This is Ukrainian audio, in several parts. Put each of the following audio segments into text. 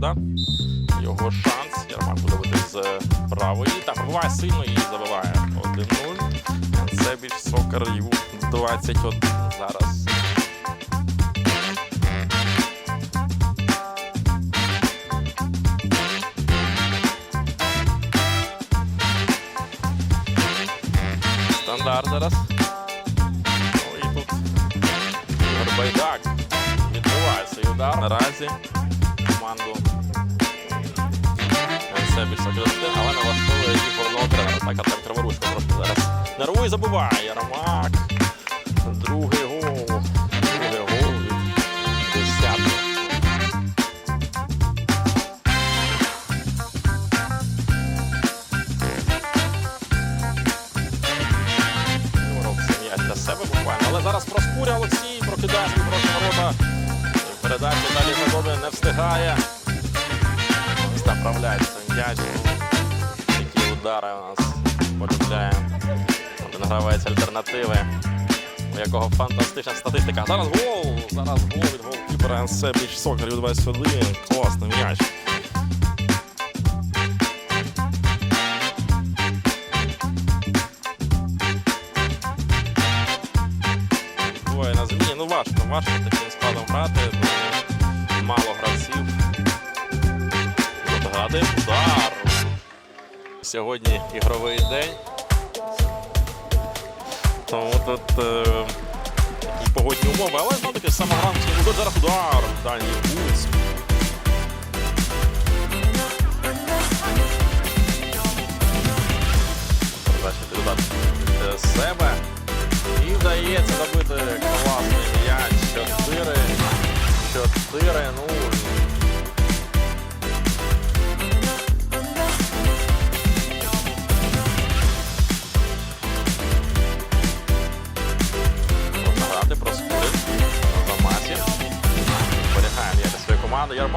нагода. Його шанс. Ярмак буде бити з правої. Так, пробиває сильно і забиває 1-0. Це більш сокер йому 21 зараз. Стандарт зараз. Ну і тут Ігор Байдак відбиває удар. Наразі команду це більше один, але не влаштовує їх головного тренера. Так, а там Криворучко трошки зараз нервує і забиває. Ярмак. Другий гол. Другий гол від. Ворог м'яч для себе буквально. Але зараз проскуря Олексій, прокидає свій проти ворота. І Передача далі Задобин не встигає. Ось направляється. Такі удари у нас полюбляє. Один гравець альтернативи, у якого фантастична статистика. Зараз гол! Зараз гол від голкіпера НС більш сокер від 21. Класний м'яч. Двоє на зміні. Ну важко, важко Відгади удар. Сьогодні ігровий день. Тому тут е, погодні умови, але знову таки самогранський удар удар. Дальній кут.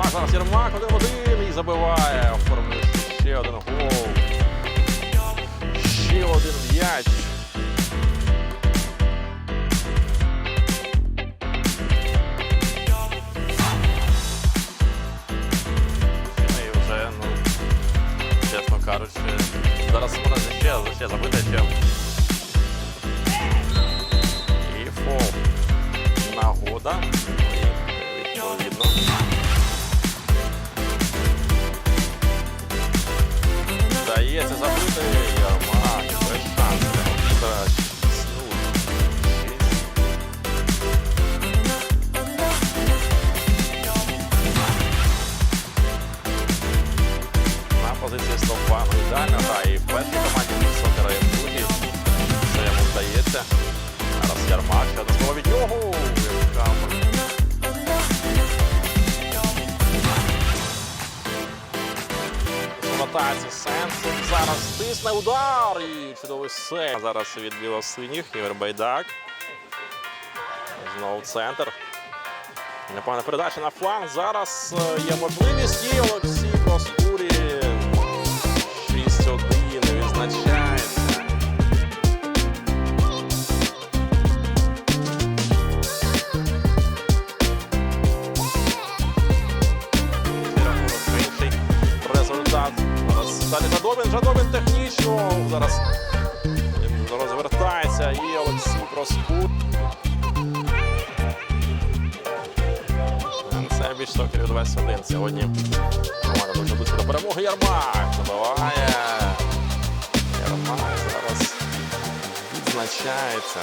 Зараз Ярмак один в один і забиває. Оформив ще один гол. Ще один м'яч. Звертається Сенсен. Зараз тисне удар і чудовий сейв. Зараз від білосиніх Ігор Байдак. Знову центр. Непогана передача на фланг. Зараз е, є можливість і Олексій Проскурі Жадобин. Жадобин технічно. Зараз розвертається і Олексій Проскур. Це більш сокерів 21. Сьогодні команда дуже близько до перемоги. Ярмак забиває. Ярмак зараз відзначається.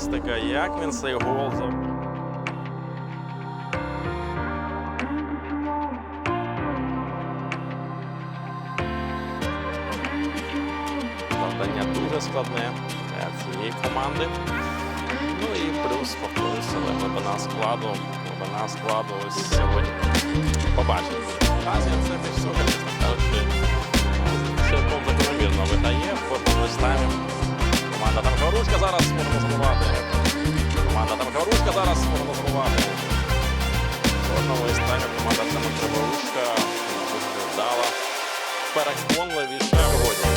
Фантастика. Як він цей гол забив. Завдання дуже складне для цієї команди. Ну і плюс повторюся, глибина складу. Глибина складу ось сьогодні. Побачимо. Азія це більш всього, Говорушка зараз можемо забувати. Команда там Ручка зараз можемо забувати. Одного із таймів команда там Говорушка дала переконливіше сьогодні.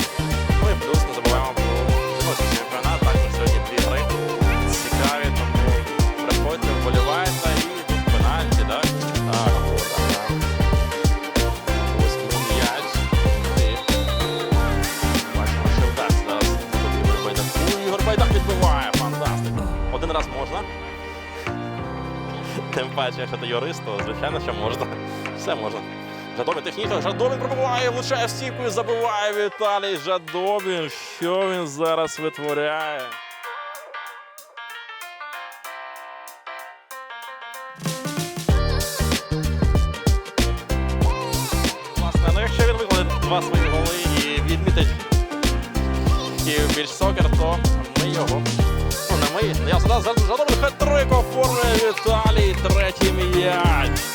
Тим паче, якщо ти юрист, то звичайно, що можна. Все можна. Жадобін техніка, Жадобін пробиває, влучає в стійку і забиває Віталій Жадобін. Що він зараз витворяє? Власне, ну якщо він викладе два свої голи і відмітить Київ більш сокер, Віталій, третій м'яч.